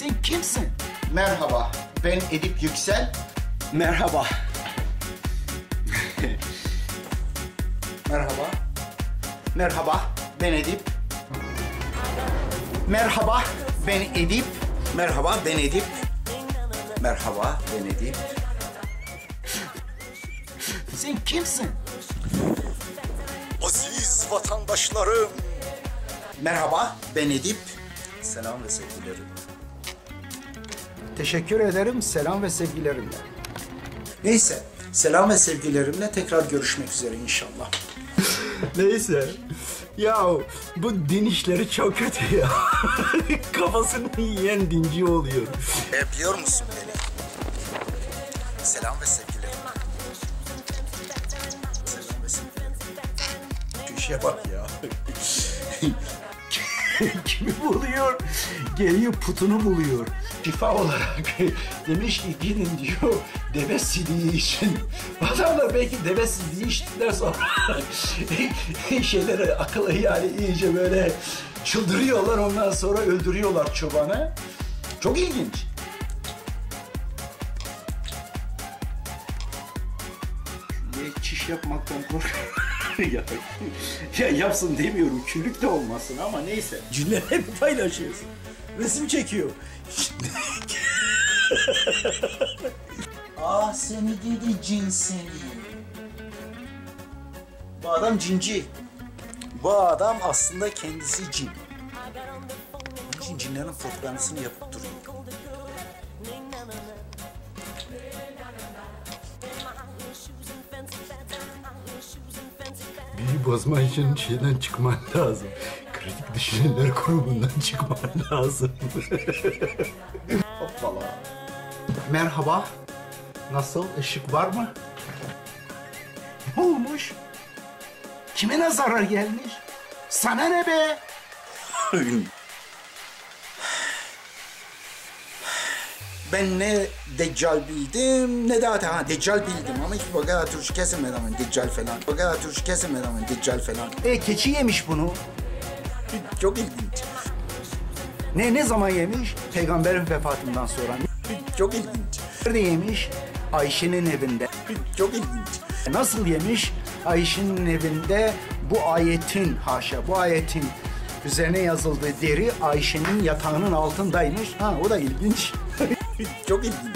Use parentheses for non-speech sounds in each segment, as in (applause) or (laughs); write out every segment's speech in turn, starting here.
Sen kimsin? Merhaba, ben Edip Yüksel. Merhaba. Merhaba. Merhaba, ben Edip. Merhaba, ben Edip. Merhaba ben Edip. Merhaba ben Edip. Sen kimsin? Aziz vatandaşlarım. Merhaba ben Edip. Selam ve sevgilerim. Teşekkür ederim, selam ve sevgilerimle. Neyse selam ve sevgilerimle tekrar görüşmek üzere inşallah. (laughs) Neyse. Ya bu din işleri çok kötü ya. (laughs) Kafasını yiyen dinci oluyor. E, biliyor musun beni? Selam ve sevgilerim. Selam ve sevgilerim. Şu işe bak ya. (laughs) Kimi buluyor? Geliyor putunu buluyor. Şifa olarak (laughs) demiş ki gidin diyor deve sidiği için. (laughs) Adamlar belki deve sidiği içtikten sonra şeyleri akıllı yani iyice böyle çıldırıyorlar ondan sonra öldürüyorlar çobanı. Çok ilginç. Şimdi çiş yapmaktan korkuyorum. (laughs) ya, ya yapsın demiyorum, küllük de olmasın ama neyse. Cümleleri paylaşıyorsun. Resim çekiyor. (laughs) Ah seni gidi cin seni. Bu adam cinci. Bu adam aslında kendisi cin. Onun için cinlerin propagandasını yapıp duruyor. Biri bozma için şeyden çıkman lazım. Kritik düşünenler grubundan çıkman lazım. (laughs) Hoppala. Merhaba. Nasıl? Işık var mı? Ne olmuş? Kime ne zarar gelmiş? Sana ne be? (laughs) Ben ne Deccal bildim ne de ha Deccal bildim ama hiç bu kadar turşu kesilmedi ama Deccal falan. Bu kadar turşu kesilmedi ama Deccal falan. E keçi yemiş bunu. Çok ilginç. Ne ne zaman yemiş? Peygamberin vefatından sonra. Çok ilginç. Nerede yemiş? Ayşe'nin evinde. Çok ilginç. Nasıl yemiş? Ayşe'nin evinde bu ayetin haşa bu ayetin üzerine yazıldığı deri Ayşe'nin yatağının altındaymış. Ha o da ilginç. (laughs) (laughs) Çok ilginç. (laughs)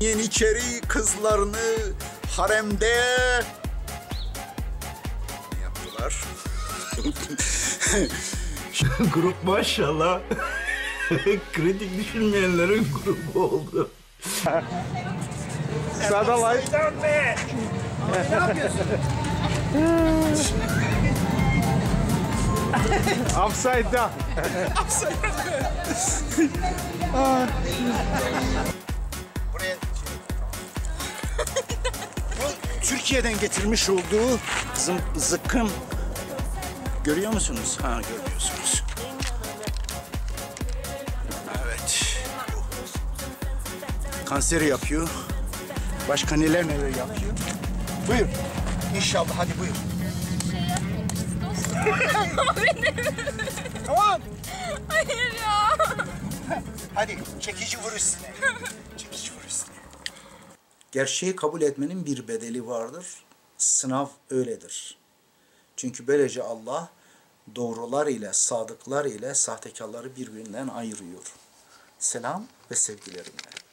Yeniçeri kızlarını haremde ne yaptılar? (laughs) Grup maşallah. Kritik düşünmeyenlerin grubu oldu. Upside down. Buraya Türkiye'den getirmiş olduğu zım, zıkkım görüyor musunuz? Ha görüyorsunuz. Evet. Kanseri yapıyor. Başka neler neler yapıyor. Buyur. İnşallah hadi buyur. Tamam. Hayır ya. Hadi çekici vur üstüne. çekici vur üstüne. Gerçeği kabul etmenin bir bedeli vardır. Sınav öyledir. Çünkü böylece Allah doğrular ile, sadıklar ile sahtekarları birbirinden ayırıyor. Selam ve sevgilerimle.